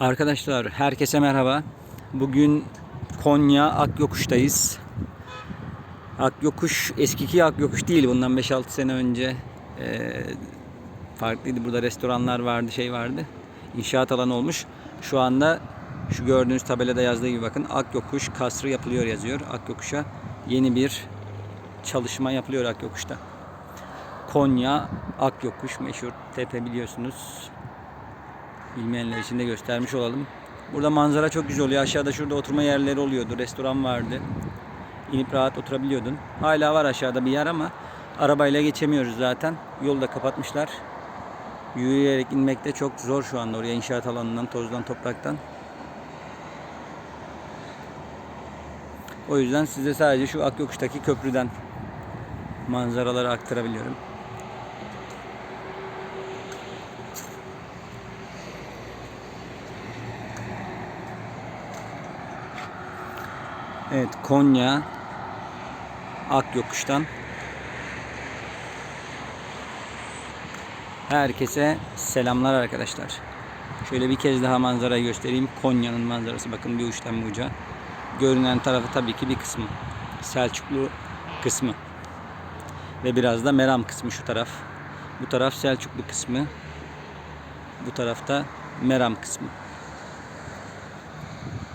Arkadaşlar herkese merhaba. Bugün Konya Akyokuş'tayız. Akyokuş eskiki Akyokuş değil. Bundan 5-6 sene önce eee, farklıydı. Burada restoranlar vardı, şey vardı. İnşaat alanı olmuş. Şu anda şu gördüğünüz tabelada yazdığı gibi bakın Akyokuş kasrı yapılıyor yazıyor. Akyokuş'a yeni bir çalışma yapılıyor Akyokuş'ta. Konya Akyokuş meşhur tepe biliyorsunuz. Bilmeyenler için de göstermiş olalım. Burada manzara çok güzel oluyor. Aşağıda şurada oturma yerleri oluyordu. Restoran vardı. İnip rahat oturabiliyordun. Hala var aşağıda bir yer ama arabayla geçemiyoruz zaten. Yolu da kapatmışlar. Yürüyerek inmek de çok zor şu anda oraya inşaat alanından, tozdan, topraktan. O yüzden size sadece şu Akyokuş'taki köprüden manzaraları aktarabiliyorum. Evet Konya Akyokuş'tan herkese selamlar arkadaşlar. Şöyle bir kez daha manzarayı göstereyim. Konya'nın manzarası bakın bir uçtan bir uca. Görünen tarafı tabii ki bir kısmı. Selçuklu kısmı. Ve biraz da Meram kısmı şu taraf. Bu taraf Selçuklu kısmı. Bu tarafta Meram kısmı.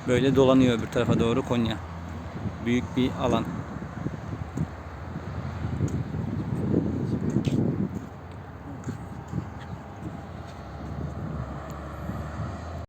Böyle dolanıyor öbür tarafa doğru Konya. Büyük bir alan.